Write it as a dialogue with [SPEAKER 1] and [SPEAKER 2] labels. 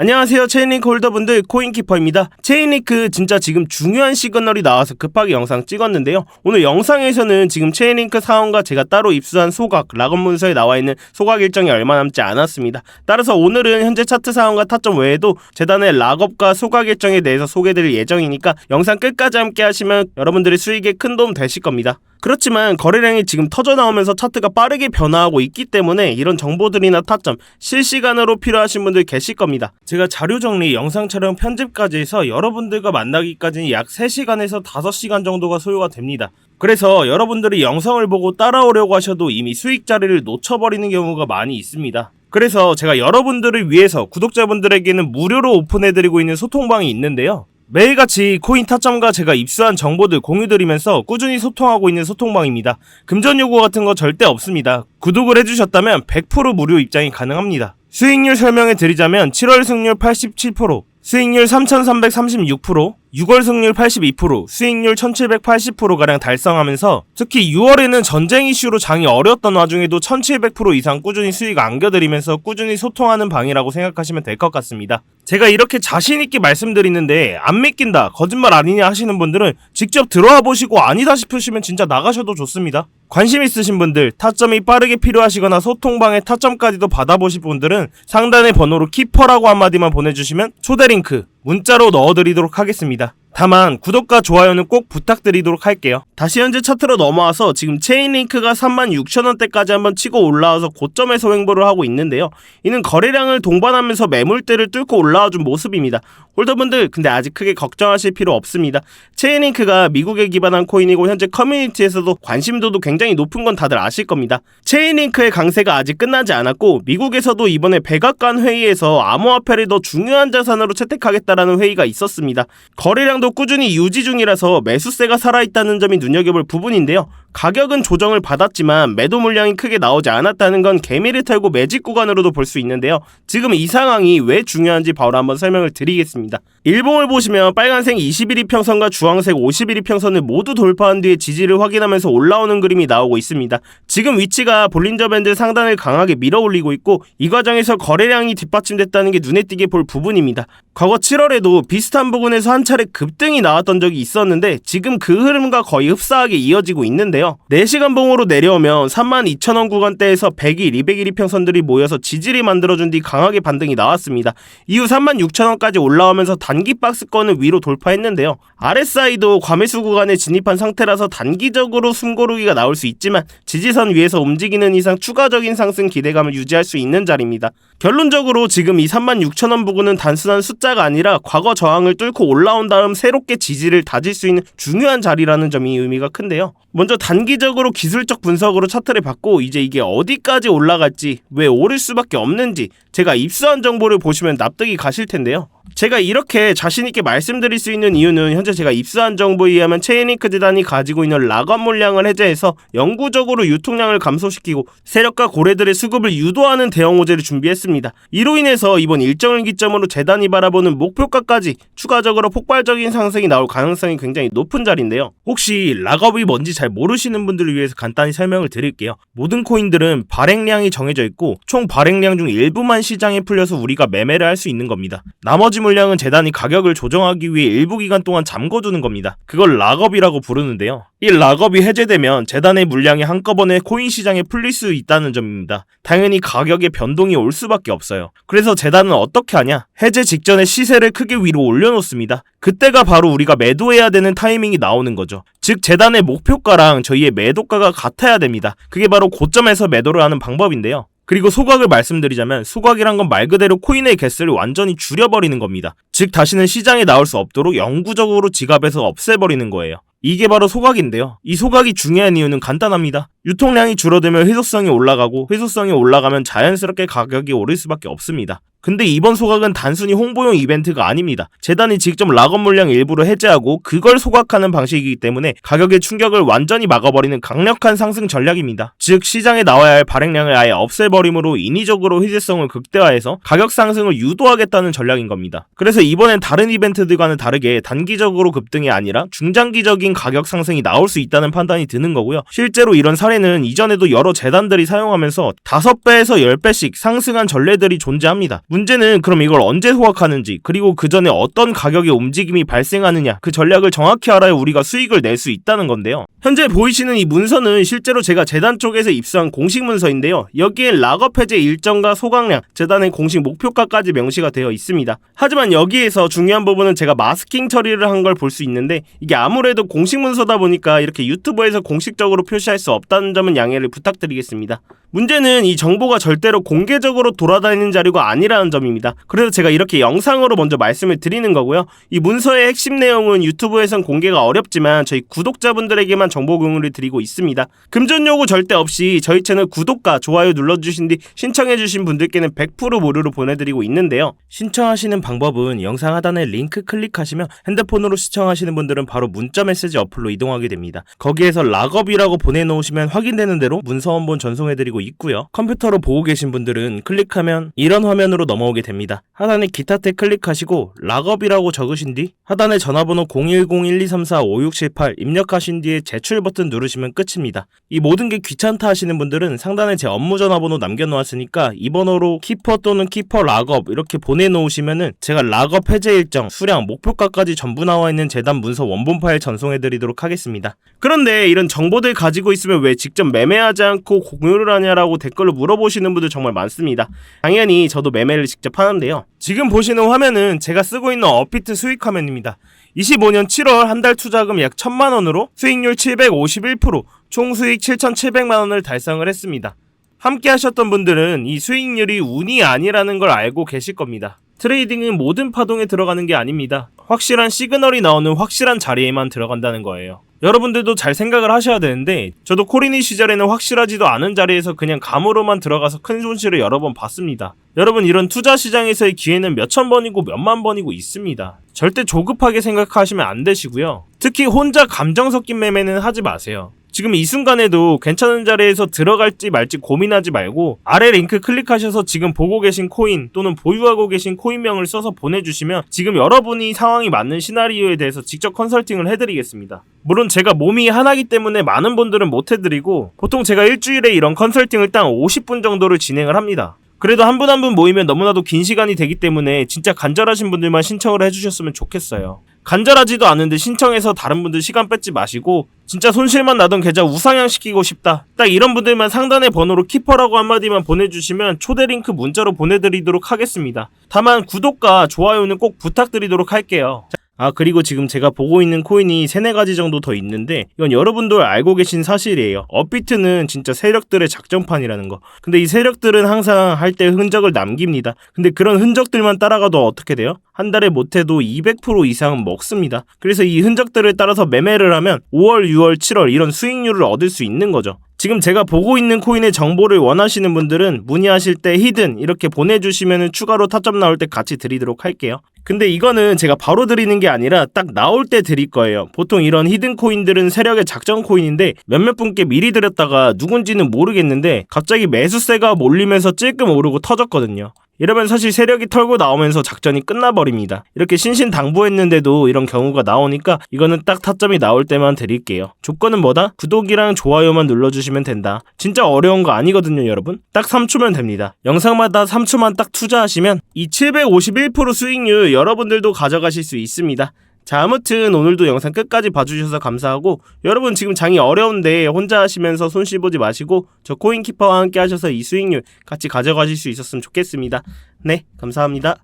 [SPEAKER 1] 안녕하세요. 체인링크 홀더분들 코인키퍼입니다. 체인링크 진짜 지금 중요한 시그널이 나와서 급하게 영상 찍었는데요. 오늘 영상에서는 지금 체인링크 사원과 제가 따로 입수한 소각 락업 문서에 나와 있는 소각 일정이 얼마 남지 않았습니다. 따라서 오늘은 현재 차트 사원과 타점 외에도 재단의 락업과 소각 일정에 대해서 소개드릴 예정이니까 영상 끝까지 함께 하시면 여러분들의 수익에 큰 도움 되실 겁니다 그렇지만 거래량이 지금 터져 나오면서 차트가 빠르게 변화하고 있기 때문에 이런 정보들이나 타점 실시간으로 필요하신 분들 계실 겁니다. 제가 자료 정리, 영상 촬영, 편집까지 해서 여러분들과 만나기까지는 약 3시간에서 5시간 정도가 소요가 됩니다. 그래서 여러분들이 영상을 보고 따라오려고 하셔도 이미 수익 자리를 놓쳐버리는 경우가 많이 있습니다. 그래서 제가 여러분들을 위해서 구독자분들에게는 무료로 오픈해드리고 있는 소통방이 있는데요. 매일같이 코인 타점과 제가 입수한 정보들 공유드리면서 꾸준히 소통하고 있는 소통방입니다. 금전 요구 같은 거 절대 없습니다. 구독을 해주셨다면 100% 무료 입장이 가능합니다. 수익률 설명해 드리자면 7월 승률 87%, 수익률 3336%, 6월 승률 82%, 수익률 1780%가량 달성하면서 특히 6월에는 전쟁 이슈로 장이 어려웠던 와중에도 1700% 이상 꾸준히 수익 안겨드리면서 꾸준히 소통하는 방이라고 생각하시면 될 것 같습니다. 제가 이렇게 자신있게 말씀드리는데 안 믿긴다, 거짓말 아니냐 하시는 분들은 직접 들어와 보시고 아니다 싶으시면 진짜 나가셔도 좋습니다. 관심 있으신 분들, 타점이 빠르게 필요하시거나 소통방의 타점까지도 받아보실 분들은 상단의 번호로 키퍼라고 한마디만 보내주시면 초대 링크 문자로 넣어드리도록 하겠습니다. 다만 구독과 좋아요는 꼭 부탁드리도록 할게요. 다시 현재 차트로 넘어와서 지금 체인링크가 36,000원대까지 한번 치고 올라와서 고점에서 횡보를 하고 있는데요. 이는 거래량을 동반하면서 매물대를 뚫고 올라와준 모습입니다. 홀더분들 근데 아직 크게 걱정하실 필요 없습니다. 체인링크가 미국에 기반한 코인이고 현재 커뮤니티에서도 관심도도 굉장히 높은 건 다들 아실 겁니다. 체인링크의 강세가 아직 끝나지 않았고 미국에서도 이번에 백악관 회의에서 암호화폐를 더 중요한 자산으로 채택하겠다라는 회의가 있었습니다. 거래량 도 꾸준히 유지 중이라서 매수세가 살아있다는 점이 눈여겨볼 부분인데요. 가격은 조정을 받았지만 매도 물량이 크게 나오지 않았다는 건 개미를 털고 매직 구간으로도 볼 수 있는데요. 지금 이 상황이 왜 중요한지 바로 한번 설명을 드리겠습니다. 일봉을 보시면 빨간색 21이평선과 주황색 51이평선을 모두 돌파한 뒤에 지지를 확인하면서 올라오는 그림이 나오고 있습니다. 지금 위치가 볼린저 밴드 상단을 강하게 밀어 올리고 있고 이 과정에서 거래량이 뒷받침됐다는 게 눈에 띄게 볼 부분입니다. 과거 7월에도 비슷한 부분에서 한 차례 급등이 나왔던 적이 있었는데 지금 그 흐름과 거의 흡사하게 이어지고 있는데 요. 4시간 봉으로 내려오면 32,000원 구간대에서 100일, 200일 이평선들이 모여서 지지를 만들어준 뒤 강하게 반등이 나왔습니다. 이후 36,000원까지 올라오면서 단기 박스권을 위로 돌파했는데요. RSI도 과매수 구간에 진입한 상태라서 단기적으로 숨고르기가 나올 수 있지만 지지선 위에서 움직이는 이상 추가적인 상승 기대감을 유지할 수 있는 자리입니다. 결론적으로 지금 이 36,000원 부근은 단순한 숫자가 아니라 과거 저항을 뚫고 올라온 다음 새롭게 지지를 다질 수 있는 중요한 자리라는 점이 의미가 큰데요. 먼저 단기적으로 기술적 분석으로 차트를 봤고 이제 이게 어디까지 올라갈지 왜 오를 수밖에 없는지 제가 입수한 정보를 보시면 납득이 가실 텐데요. 제가 이렇게 자신있게 말씀드릴 수 있는 이유는 현재 제가 입수한 정보에 의하면 체인링크 재단이 가지고 있는 락업 물량을 해제해서 영구적으로 유통량을 감소시키고 세력과 고래들의 수급을 유도하는 대형 호재를 준비했습니다. 이로 인해서 이번 일정을 기점으로 재단이 바라보는 목표가까지 추가적으로 폭발적인 상승이 나올 가능성이 굉장히 높은 자리인데요. 혹시 락업이 뭔지 잘 모르시는 분들을 위해서 간단히 설명을 드릴게요. 모든 코인들은 발행량이 정해져 있고 총 발행량 중 일부만 시장에 풀려서 우리가 매매를 할 수 있는 겁니다. 나머지 물량은 재단이 가격을 조정하기 위해 일부 기간 동안 잠궈두는 겁니다. 그걸 락업이라고 부르는데요. 이 락업이 해제되면 재단의 물량이 한꺼번에 코인 시장에 풀릴 수 있다는 점입니다. 당연히 가격의 변동이 올 수밖에 없어요. 그래서 재단은 어떻게 하냐? 해제 직전에 시세를 크게 위로 올려놓습니다. 그때가 바로 우리가 매도해야 되는 타이밍이 나오는 거죠. 즉 재단의 목표가랑 저희의 매도가가 같아야 됩니다. 그게 바로 고점에서 매도를 하는 방법인데요. 그리고 소각을 말씀드리자면 소각이란 건 말 그대로 코인의 개수를 완전히 줄여버리는 겁니다. 즉 다시는 시장에 나올 수 없도록 영구적으로 지갑에서 없애버리는 거예요. 이게 바로 소각인데요. 이 소각이 중요한 이유는 간단합니다. 유통량이 줄어들면 회소성이 올라가고 회소성이 올라가면 자연스럽게 가격이 오를 수밖에 없습니다. 근데 이번 소각은 단순히 홍보용 이벤트가 아닙니다. 재단이 직접 락업 물량 일부를 해제하고 그걸 소각하는 방식이기 때문에 가격의 충격을 완전히 막아버리는 강력한 상승 전략입니다. 즉 시장에 나와야 할 발행량을 아예 없애버림으로 인위적으로 회제성을 극대화해서 가격 상승을 유도하겠다는 전략인 겁니다. 그래서 이번엔 다른 이벤트들과는 다르게 단기적으로 급등이 아니라 중장기적인 가격 상승이 나올 수 있다는 판단이 드는 거고요. 실제로 이런 사례 사례는 이전에도 여러 재단들이 사용하면서 5배에서 10배씩 상승한 전례들이 존재합니다. 문제는 그럼 이걸 언제 소각하는지 그리고 그 전에 어떤 가격의 움직임이 발생하느냐 그 전략을 정확히 알아야 우리가 수익을 낼 수 있다는 건데요. 현재 보이시는 이 문서는 실제로 제가 재단 쪽에서 입수한 공식 문서인데요. 여기에 락업 해제 일정과 소각량, 재단의 공식 목표가까지 명시가 되어 있습니다. 하지만 여기에서 중요한 부분은 제가 마스킹 처리를 한 걸 볼 수 있는데 이게 아무래도 공식 문서다 보니까 이렇게 유튜브에서 공식적으로 표시할 수 없다는 점은 양해를 부탁드리겠습니다. 문제는 이 정보가 절대로 공개적으로 돌아다니는 자료가 아니라는 점입니다. 그래서 제가 이렇게 영상으로 먼저 말씀을 드리는 거고요. 이 문서의 핵심 내용은 유튜브에선 공개가 어렵지만 저희 구독자분들에게만 정보 공유를 드리고 있습니다. 금전 요구 절대 없이 저희 채널 구독과 좋아요 눌러주신 뒤 신청해주신 분들께는 100% 무료로 보내드리고 있는데요. 신청하시는 방법은 영상 하단에 링크 클릭하시면 핸드폰으로 시청하시는 분들은 바로 문자 메시지 어플로 이동하게 됩니다. 거기에서 락업이라고 보내놓으시면 확인되는 대로 문서 원본 전송해드리고 있고요. 컴퓨터로 보고 계신 분들은 클릭하면 이런 화면으로 넘어오게 됩니다. 하단에 기타 탭 클릭하시고 락업이라고 적으신 뒤 하단에 전화번호 010-1234-5678 입력하신 뒤에 제출 버튼 누르시면 끝입니다. 이 모든 게 귀찮다 하시는 분들은 상단에 제 업무 전화번호 남겨놓았으니까 이 번호로 키퍼 또는 키퍼 락업 이렇게 보내놓으시면은 제가 락업 해제 일정, 수량, 목표가까지 전부 나와 있는 재단 문서 원본 파일 전송해드리도록 하겠습니다. 그런데 이런 정보들 가지고 있으면 왜 직접 매매하지 않고 공유를 하냐라고 댓글로 물어보시는 분들 정말 많습니다. 당연히 저도 매매를 직접 하는데요. 지금 보시는 화면은 제가 쓰고 있는 어피트 수익 화면입니다. 25년 7월 한 달 투자금 약 1000만 원으로 수익률 751%, 총 수익 7,700만 원을 달성을 했습니다. 함께 하셨던 분들은 이 수익률이 운이 아니라는 걸 알고 계실 겁니다. 트레이딩은 모든 파동에 들어가는 게 아닙니다. 확실한 시그널이 나오는 확실한 자리에만 들어간다는 거예요. 여러분들도 잘 생각을 하셔야 되는데 저도 코리니 시절에는 확실하지도 않은 자리에서 그냥 감으로만 들어가서 큰 손실을 여러 번 봤습니다. 여러분 이런 투자 시장에서의 기회는 몇천 번이고 몇만 번이고 있습니다. 절대 조급하게 생각하시면 안 되시고요. 특히 혼자 감정 섞인 매매는 하지 마세요. 지금 이 순간에도 괜찮은 자리에서 들어갈지 말지 고민하지 말고 아래 링크 클릭하셔서 지금 보고 계신 코인 또는 보유하고 계신 코인명을 써서 보내주시면 지금 여러분이 상황이 맞는 시나리오에 대해서 직접 컨설팅을 해드리겠습니다. 물론 제가 몸이 하나기 때문에 많은 분들은 못 해드리고 보통 제가 일주일에 이런 컨설팅을 딱 50분 정도를 진행을 합니다. 그래도 한 분 한 분 모이면 너무나도 긴 시간이 되기 때문에 진짜 간절하신 분들만 신청을 해주셨으면 좋겠어요. 간절하지도 않은데 신청해서 다른 분들 시간 뺏지 마시고 진짜 손실만 나던 계좌 우상향 시키고 싶다. 딱 이런 분들만 상단의 번호로 키퍼라고 한마디만 보내주시면 초대 링크 문자로 보내드리도록 하겠습니다. 다만 구독과 좋아요는 꼭 부탁드리도록 할게요. 아 그리고 지금 제가 보고 있는 코인이 세네 가지 정도 더 있는데 이건 여러분들 알고 계신 사실이에요. 업비트는 진짜 세력들의 작전판이라는 거. 근데 이 세력들은 항상 할 때 흔적을 남깁니다. 근데 그런 흔적들만 따라가도 어떻게 돼요? 한 달에 못해도 200% 이상은 먹습니다. 그래서 이 흔적들을 따라서 매매를 하면 5월, 6월, 7월 이런 수익률을 얻을 수 있는 거죠. 지금 제가 보고 있는 코인의 정보를 원하시는 분들은 문의하실 때 히든 이렇게 보내주시면 추가로 타점 나올 때 같이 드리도록 할게요. 근데 이거는 제가 바로 드리는 게 아니라 딱 나올 때 드릴 거예요. 보통 이런 히든 코인들은 세력의 작전 코인인데 몇몇 분께 미리 드렸다가 누군지는 모르겠는데 갑자기 매수세가 몰리면서 찔끔 오르고 터졌거든요. 이러면 사실 세력이 털고 나오면서 작전이 끝나버립니다. 이렇게 신신당부했는데도 이런 경우가 나오니까 이거는 딱 타점이 나올 때만 드릴게요. 조건은 뭐다? 구독이랑 좋아요만 눌러주시면 된다. 진짜 어려운 거 아니거든요, 여러분. 딱 3초면 됩니다. 영상마다 3초만 딱 투자하시면 이 751% 수익률 여러분들도 가져가실 수 있습니다. 자, 아무튼 오늘도 영상 끝까지 봐주셔서 감사하고 여러분 지금 장이 어려운데 혼자 하시면서 손실 보지 마시고 저 코인키퍼와 함께 하셔서 이 수익률 같이 가져가실 수 있었으면 좋겠습니다. 네, 감사합니다.